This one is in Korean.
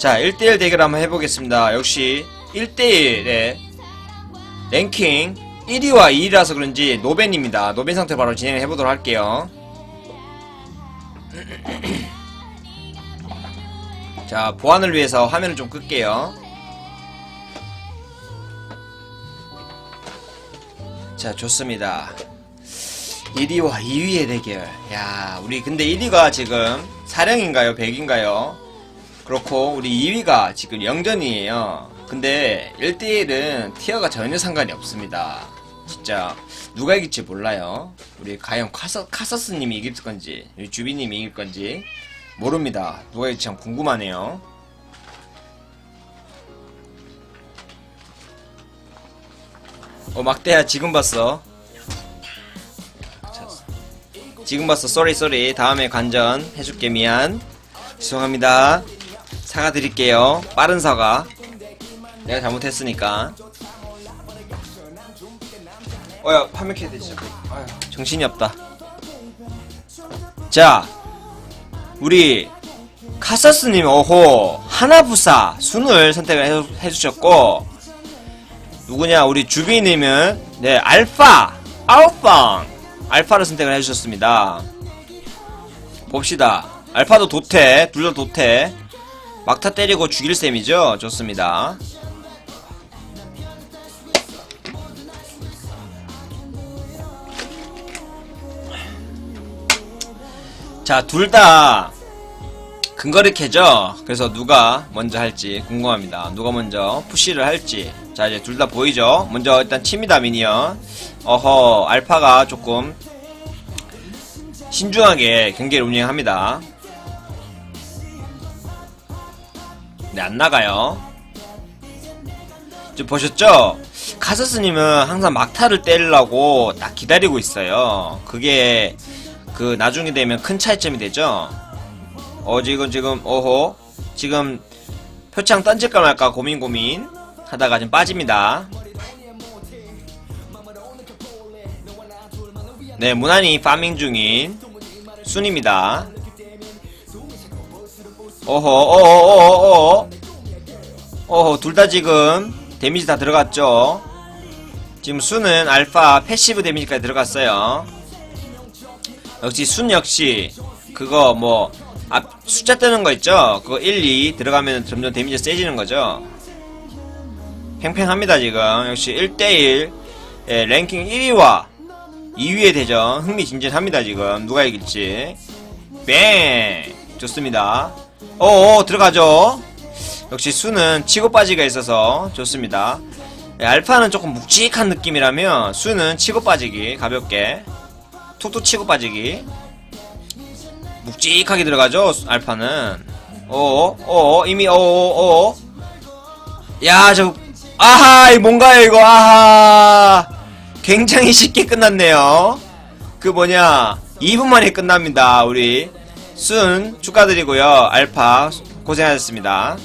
자, 1대1 대결 한번 해보겠습니다. 역시 1대1의 랭킹 1위와 2위라서 그런지 노벤입니다. 노벤 상태 바로 진행을 해보도록 할게요. 자, 보안을 위해서 화면을 좀 끌게요. 자, 좋습니다. 1위와 2위의 대결. 야, 우리 근데 1위가 지금 사령인가요? 100인가요? 그렇고 우리 2위가 지금 영전이에요. 근데 1대1은 티어가 전혀 상관이 없습니다. 진짜 누가 이길지 몰라요. 우리 과연 카서, 카서스님이 이길 건지 주비님이 이길 건지 모릅니다. 누가 이길지 참 궁금하네요. 어 막대야 지금 봤어. 자, 지금 봤어. 쏘리 쏘리. 다음에 관전 해줄게 미안. 죄송합니다. 사과 드릴게요. 빠른 사과. 내가 잘못했으니까. 어야 켜야 되지. 아유, 정신이 없다. 자, 우리 카사스님 오호 하나부사 순을 선택을 해, 해주셨고 누구냐 우리 주비님은 네 알파 아웃방 알파를 선택을 해주셨습니다. 봅시다. 알파도 도태, 둘다 도태. 막타 때리고 죽일 셈이죠? 좋습니다. 자, 둘 다 근거리 캐죠? 그래서 누가 먼저 할지 궁금합니다. 누가 먼저 푸시를 할지. 자, 이제 둘 다 보이죠? 먼저 일단 칩니다, 미니언. 어허, 알파가 조금 신중하게 경기를 운영합니다. 네, 안 나가요. 보셨죠? 카서스님은 항상 막타를 때리려고 딱 기다리고 있어요. 그게 그 나중에 되면 큰 차이점이 되죠. 어 지금 지금 어호 지금 표창 던질까 말까 고민 고민 하다가 좀 빠집니다. 네 무난히 파밍 중인 순입니다. 어허 어허 어허 어허 어허 둘 다 지금 데미지 다 들어갔죠. 지금 순은 알파 패시브 데미지까지 들어갔어요. 역시 순 역시 그거 뭐 앞 숫자 뜨는 거 있죠? 그거 1, 2 들어가면 점점 데미지 세지는 거죠. 팽팽합니다 지금 역시 1대1 예, 랭킹 1위와 2위의 대전 흥미진진합니다 지금 누가 이길지 뱅 좋습니다 어어 들어가죠. 역시 수는 치고 빠지가 있어서 좋습니다. 예, 알파는 조금 묵직한 느낌이라면 수는 치고 빠지기 가볍게. 툭툭 치고 빠지기. 묵직하게 들어가죠 알파는. 어어 어어 이미 어어 어어 야저 아하 이 뭔가요 이거? 아하. 굉장히 쉽게 끝났네요. 그 뭐냐 2분 만에 끝납니다 우리 순 축하드리고요. 알파 고생하셨습니다